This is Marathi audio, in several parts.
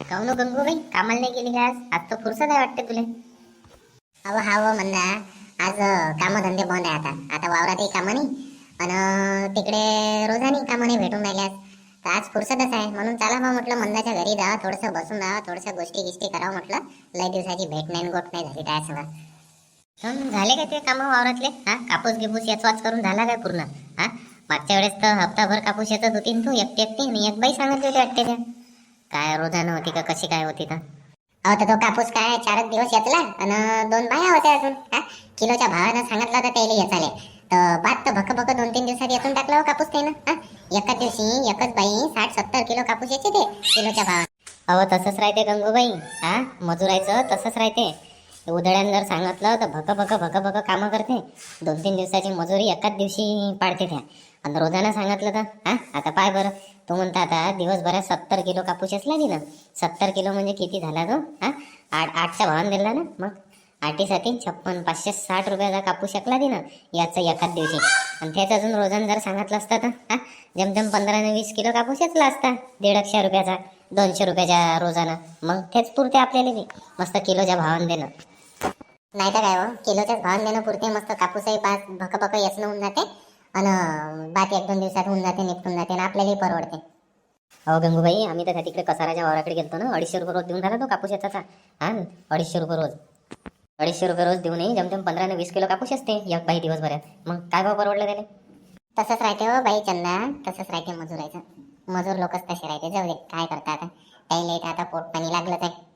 काऊन गंगूबाई? कामाला नाही गेली का आज? आज तर फुरसत आहे वाटते तुले. अहो हा हो म्हणा आज कामधंदे बंद आहे आता. आता वावरातही कामं नाही. आणि तिकडे रोजानी कामं नाही भेटून राहिले तर आज फुरसतच आहे. म्हणून चला बा म्हटलं मंदाच्या घरी जा. थोडंसं बसून राहा. थोडंसं गोष्टी गिष्टी करावं म्हटलं. लय दिवसाची भेट नाही गोट नाही झाली काय सांगा. झाले का ते कामं वावरातले? हा? कापूस गिपूस याच वाच करून झाला काय पूर्ण? हा? मागच्या वेळेस तर हप्ताभर कापूस येतच होती तू एकटी एकटी आणि एक बाई सांगत होती वाटते त्या. काय रोजानं होती का कशी काय होती का अहो तर तो कापूस काय चारच दिवस येतला आणि दोन बाया होत्या अजून हा? किलोच्या भावानं सांगितलं होतं त्याला येचाले तर बात तर भक भक दोन तीन दिवसात येतून टाकलं हो कापूस त्यानं हा? एकाच दिवशी एकच बाई साठ सत्तर किलो कापूस यायचे ते किलोच्या भावानं. अहो तसंच राहते गंगूबाई हा? मजुरायचं तसंच राहते. उधळ्यानं जर सांगितलं तर भक भक भक भक कामं करते. दोन तीन दिवसाची मजुरी एकाच दिवशी पाडते त्या. आणि रोजानं सांगितलं तर हा आता पाय बरं. तू म्हणता आता दिवसभरात सत्तर किलो कापूस असला ना सत्तर किलो म्हणजे किती झाला तो? हा आठ आठच्या भावानं दिला ना मग? आठीसाठी छप्पन पाचशे साठ रुपयाचा कापूस शकला ना याचं एखाद दिवशी. आणि त्याच अजून रोजानं जर सांगितलं असतं तर हा जमजम पंधरा ने वीस किलो कापूस येतला असता दीडशे रुपयाचा दोनशे रुपयाच्या रोजानं मग तेच पुरते आपल्याला बी मस्त किलोच्या भावानं देणं. नाही तर काय हो किलोच्याच भावानं देणं पुरते मस्त कापूसही पाच भकभक भक होऊन जाते. आणि बात एक दोन दिवसात होऊन जाते निपटून जाते आणि आपल्यालाही परवडते. हो गंगूबाई आम्ही तर तिकडे कसाराच्या वावराकडे गेलतो ना अडीचशे रुपये रोज देऊन झाला तो कापूस याचा हा अडीचशे रुपये रोज. अडीचशे रुपये रोज देऊनही जमजम पंधरा ने वीस किलो कापूस असते एक बाई दिवसभरात. मग काय भाव परवडलं त्याला? तसंच राहते हो बाई चंदा तसंच राहते मजुरायचं. मजूर लोकच तसे राहते जाऊ दे काय करता आता? त्याला इथं आता पोट पाणी लागलंच आहे.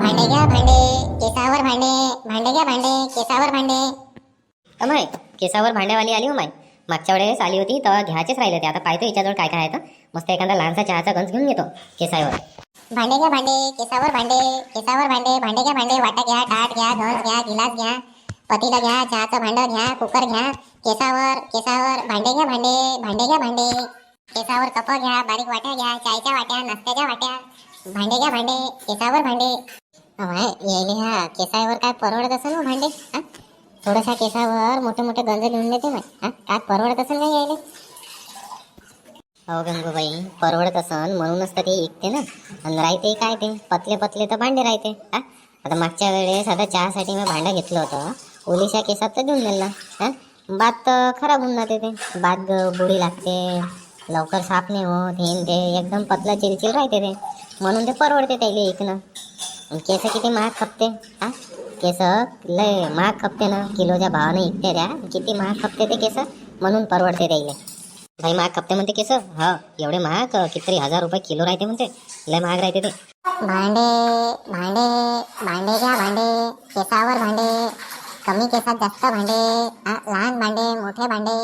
भांडे घ्या भांडे. केसावर भांडे भांडे घ्या भांडे. केसावर भांडे. अमाय केसावर भांड्यावाली आली हो माय मागच्या वेळेस आली होती तेव्हा घ्यायचेच राहिले होते. आता पाहतो हिच्याजवळ काय काय आहे तर. मस्त एखादा लहानसा चहाचा गंज घेऊन येतो केसावर. भांडे घ्या भांडे केसावर भांडे केसावर भांडे भांडे घ्या भांडे वाटा घ्या ताट घ्या गंज घ्या गिलास घ्या पतीला घ्या चहाचं भांडं घ्या कुकर घ्या केसावर केसावर भांडे घ्या भांडे भांडे घ्या भांडे. केसावर कप घ्या बारीक वाट्या घ्या चायच्या वाट्या नाश्त्याच्या वाट्या. भांडे घ्या भांडे केसावर भांडे. अमाय यायले ह्या केसावर काय परवडत असेल ना भांडे? थोडासा केसावर मोठे मोठे गंज लिहून देते मग हा? काय परवडत असेल नाही यायले? हो गंगूबाई परवडत असन म्हणूनच तर ते ऐकते ना. आणि राहते काय ते? पतले पतले तर भांडे राहते. हा? आता मागच्या वेळेस आता चहासाठी मी भांडं घेतलं होतं. ओलीच्या केसात तर देऊन दिलं हा? बात तर खराब होऊन जाते ते. बात बुडी लागते. लवकर साफ नाही होत हे ते एकदम पतला चिलचिल राहते ते. म्हणून ते परवडते त्याला ऐकणं केस किती महाग खपते. हा? केस लय महाग खपते ना? किलोच्या भावाने इकते त्या. किती महाग खपते ते केस? म्हणून परवडते त्याला भाई महाग खपते म्हणते केस? हा एवढे महाग? कितीतरी हजार रुपये किलो राहते म्हणते. लय महाग राहते ते. भांडे भांडे भांडे घ्या भांडे. केसावर भांडे. कमी केसात जास्त भांडे. लहान भांडे मोठे भांडे.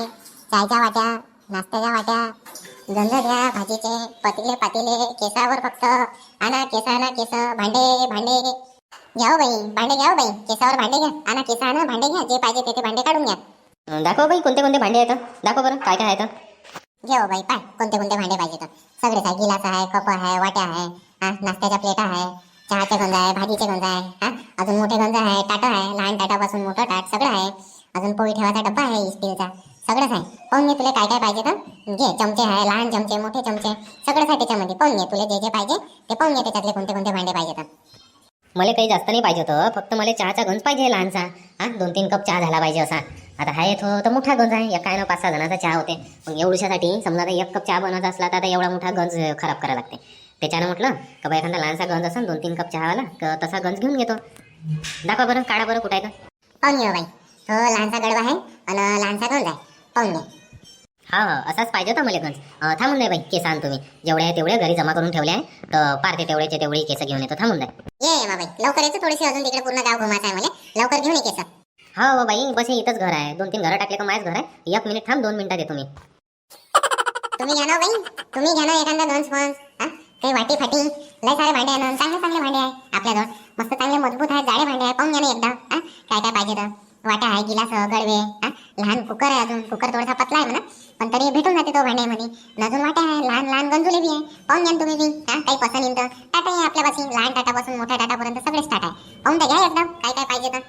चायच्या वाट्या नाश्त्याच्या वाट्या. गंज घ्या भाजीचे. पतिले पातिले. केसावर फक्त आणा केस आणा केस. भांडे भांडे. घ्या बाई भांडे घ्या बाई. केसावर भांडे घ्या. आणा केस आणा भांडे घ्या. जे पाहिजे ते ते भांडे काढून घ्या. दाखव बाई कोणते कोणते भांडे आहेत दाखव बरं काय काय आहेत हो बाई पाय. कोणते कोणते भांडे पाहिजे तर. सगळेच आहे गिलास आहे कप आहे वाट्या आहे हा नाश्त्याच्या प्लेटा आहे चहाचे गंज आहे भाजीचे गंज आहे हा अजून मोठे गंज आहे टाटा आहे लहान टाटापासून मोठं टाट सगळं आहे. अजून पोळी ठेवायचा डब्बा आहे स्टीलचा. सगळंच आहे. पाहून घे तुला काय काय पाहिजे तर. घे चमचे आहे लहान चमचे मोठे चमचे. सगळंच आहे त्याच्यामध्ये. पाहून घे तुला जे जे पाहिजे ते पाहून घे त्याच्यातले कोणते कोणते भांडे पाहिजे तर. मला काही जास्त नाही पाहिजे होतं. फक्त मला चहाचा गंज पाहिजे लहानसा. हा दोन तीन कप चहा झाला पाहिजे असा. आता हा येतो तर मोठा गंज आहे. एका ना पाच सहा जणांचा चहा होते. मग एवढ्यासाठी समजा आता एक कप चहा बनवायचा असला तर आता एवढा मोठा गंज खराब करायला लागते. त्याच्यानं म्हटलं का बा एखादा लहानसा गंज असेल दोन तीन कप चहावाला तसा गंज घेऊन घेतो. दाखवा बरं काढा बरं कुठं आहे का पाहून बाई. हो लहानसा गडवा आहे आणि लहानसा गंज आहे. पाहून हा हा असाच पाहिजे होता मला गंज. थांबून नाही बाई केस आण तुम्ही. जेवढे आहे तेवढे घरी जमा करून ठेवले आहे. तर पारते तेवढेचे तेवढे केस घेऊन येतो. थांबून जाय बाई. लवकर थोडीशी अजून तिकडे पूर्ण गाव घुमायचं आहे मला लवकर घेऊन ये केस. हा हो बाई बस हे इथंच घर आहे. दोन तीन घरं टाकले का घर आहे. एक मिनिट थांब दोन मिनिटात येतो मी. तुम्ही घ्या ना बाई. तुम्ही घ्या ना एखादा दोन स्पॉन्स. काही वाटी फाटी लय सारे भांडे आहे ना. चांगले चांगले भांडे आहे आपल्याजवळ. मस्त चांगले मजबूत आहे जाडे भांडे आहे पाहून घ्या ना एकदा हा? काय काय पाहिजे तर वाटा आहे गिलास गडवे हा? लहान कुकर आहे अजून कुकर थोडासा पतला आहे म्हणा पण तरी भेटून जाते तो भांड्यामध्ये आणि अजून वाट्या आहे लहान लहान गंजुले बी आहे पाहून घ्या ना तुम्ही बी हा? काही पसंत येईल तर टाटा आहे आपल्यापासून लहान टाटापासून मोठ्या टाटापर्यंत सगळेच टाटा आहे पाहून तर घ्या एकदम काय काय पाहिजे तर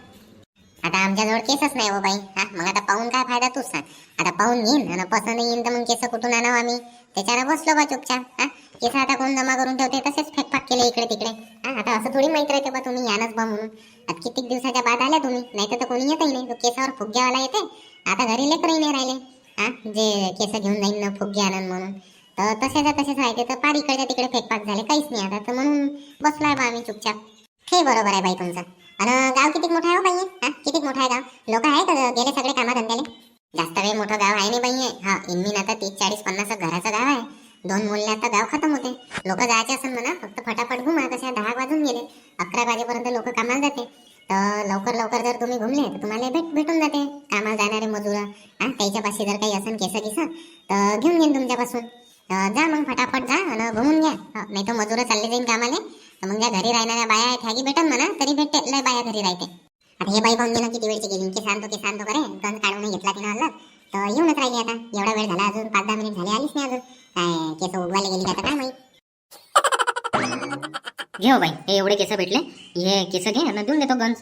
आता आमच्याजवळ केसच नाही हो बाई. हा मग आता पाहून काय फायदा तूच सांग. आता पाहून घेईन आणि पसंत येईन तर मग केस कुठून आणावं आम्ही? त्याच्यानं बसलो बा चुपचाप. हा केस आता कोण जमा करून ठेवते? तसेच फेकफाक केले इकडे तिकडे. हा आता असं थोडी माहीत राहते बा तुम्ही यानच बा म्हणून. आता कित्येक दिवसाच्या बाद आल्या तुम्ही? नाही तर कोणी येतही नाही. तो केसावर फुग्यावाला येते. आता घरी लेकरही नाही राहिले. हा जे केस घेऊन जाईन ना फुगे आणन म्हणून. तर तसेच तसेच राहते तर पार इकडच्या तिकडे फेकफाक झाले. काहीच नाही आता. तर म्हणून बसलाय बा आम्ही चुपचाप. हे बरोबर आहे बाई तुमचं. आणि गाव किती मोठं आहे हो बाई? हा किती मोठं आहे गाव? लोक आहे का गेले सगळे कामाधंद्याले. जास्त वेळ मोठं गाव आहे नाही बाई हा. इनमीन आता तीस चाळीस पन्नास घराचं गाव आहे. दोन मुले आता गाव खतम होते. लोक जायचे असेल म्हणा फक्त फटाफट घुमा कशा दहा वाजून गेले. अकरा वाजेपर्यंत लोक कामाला जाते. तर लवकर लवकर जर तुम्ही घुमले तर तुम्हाला भेट भेटून जाते. कामाला जाणारे मजूर हा त्याच्यापाशी जर काही असेल केस गिस तर घेऊन घेईन तुमच्यापासून. जा मग फटाफट जा आणि घुमून घ्या. नाही तर मजूर चालले जाईन कामाले. मग ज्या घरी राहणाऱ्या बाया आहेत ह्यागी भेटन म्हणा तरी भेटते लय बाया घरी राहते. आता हे बाई पाहून गेलं किती वेळची गेली की सांगतो की सांगतो करे गंज काढून घेतला तिनं हल्ला. तर येऊनच राहिली आता एवढा वेळ झाला अजून पाच दहा मिनिट झाले आलीच नाही अजून. काय केस उगवायला गेली आता काय माहीत? घे हो बाई हे एवढे केस भेटले हे केस घे ना देऊन देतो गंज.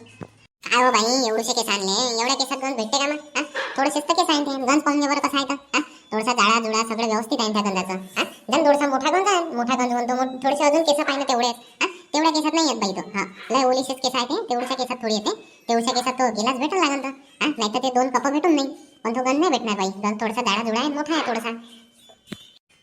काय हो बाई एवढेसे केस आणले एवढ्या केसात गंज भेटते का मग? हा? थोडेसेच तर केस आहे गंज पाहून घे बरं कसं आहे तर. थोडासा जाळा जुळा सगळं व्यवस्थित आहे त्या गंजाचं. हा? जण थोडासा मोठा गंज आहे मोठा गंज म्हणतो थोडेसे अजून केस पाहिजे तेवढे आहेत तेवढ्या केसात नाही येत बाई तो. हा. लय ओलीशेच केस आहे ते. तेवढ्या केसात थोडी येते. तेवढ्या केसात तो गिलास भेटून लागेल तर हा नाही तर ते दोन कप भेटून नाही. पण तो गंज नाही भेटणार बाई. गंज थोडासा दाडा जुडा आहे मोठा आहे थोडासा.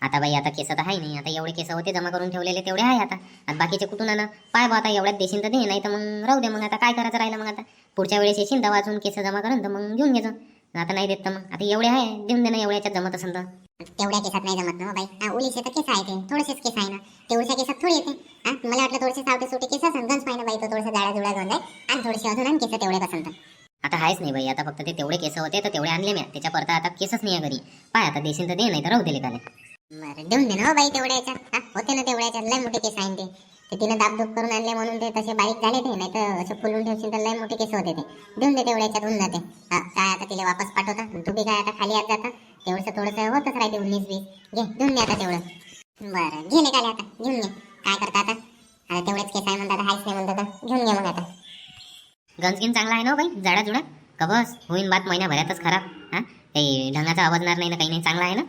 आता बाई आता केस तर आहे नाही. आता एवढे केस होते जमा करून ठेवलेले तेवढे आहे आता. आता बाकीचे कुठून आलं? पाय बा आता एवढ्यात देशील तर दे नाही तर मग राहू दे मग. आता काय करायचं राहिलं मग आता? पुढच्या वेळेस येशील दवा अजून केस जमा करून तर मग घेऊन घ्यायचं आता नाही देत तर मग. आता एवढे आहे देऊन दे ना एवढ्याच्यात जमत असेल तर. तेवढ्या केसात नाही जमत ना हो बाई. हा ओलीशे तर केस आहे ते थोडेसेच केस आहे ना. तेवढ्या केसात थोडी येते. हा मला वाटलं थोडेसे सावटे सुटे केस असेल गंज पाहिजे बाई तो थोडेसे जाळा जुळा गंज आहे. आणि थोडेसे अजून आणि केस तेवढे पसंत. आता आहेच नाही बाई. आता फक्त ते तेवढे केस होते तर तेवढे आणले मी. त्याच्या परता आता केसच नाही आहे घरी. पाय आता देशील तर दे नाही तर राहू दे लेकाले. बरं देऊन दे ना हो बाई तेवढ्या याच्यात होते ना तेवढ्या याच्यात लय मोठे केस आहे ते. ते तिने दाबदूब करून आणले म्हणून ते तसे बारीक झाले ते. नाही तर असे फुलून ठेवशील तर लय मोठे केस होते ते. देऊन दे तेवढ्या याच्यात होऊन जाते काय आता तिला वापस पाठवता? तू बी काय आता खाली आज जाता? तेवढंसं थोडंसं होतच राहते उन्नीस वीस. घे देऊन दे आता तेवढं. बरं घे निघाले आता? घेऊन घे. काय करता आता? आता तेवढेच केस आहे म्हणतात हायच नाही म्हणतात. घेऊन घे मग आता. गंज गिन चांगला आहे ना हो बाई? जाडा जुडा? का बस? होईन बात महिन्याभरातच खराब हा? काही ढंगाचा आवाजणार नाही ना काही नाही चांगला आहे ना?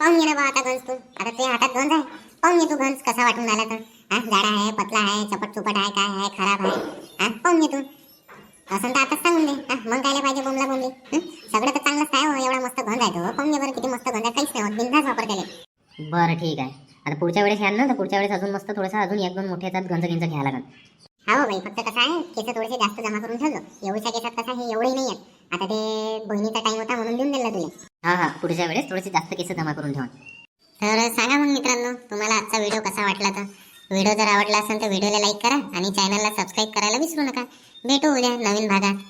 पाहून घे ना बा आता गंज तू आता ते हातात गंज आहे. पाहून घे तू गंज कसा वाटून आला तर. हा जाडा आहे पतला आहे चपट चुपट आहे काय आहे खराब आहे. हा पाहून घे तू. असं तर आताच सांगून दे. हा मग कायला पाहिजे बोमला बोमली हं? सगळं तर चांगलंच आहे हो एवढा मस्त गंज आहे तो पाहून घे बरं किती मस्त गंज आहे काहीच नाही होत बिंदास वापर केले बरं ठीक आहे. आता पुढच्या वेळेस याल ना तर पुढच्या वेळेस अजून मस्त थोडंसं अजून एक दोन मोठे गंज गिंज घ्यायला लागेल. हा हो बाई फक्त कसं आहे केस थोडेसे जास्त जमा करून ठेवलो. एवढ्या केसात कसं आहे एवढंही नाही आहेत आता ते बहिणीचा टाइम होता म्हणून देऊन दिला तुला. हा हा पुढच्या वेळेस थोडेसे जास्त केस जमा करून ठेवा. तर सांगा मग मित्रांनो तुम्हाला आजचा व्हिडिओ कसा वाटला तर? व्हिडिओ जर आवडला असेल तर व्हिडिओला लाईक करा आणि चॅनलला सबस्क्राईब करायला विसरू नका. भेटू उद्या नवीन भागात.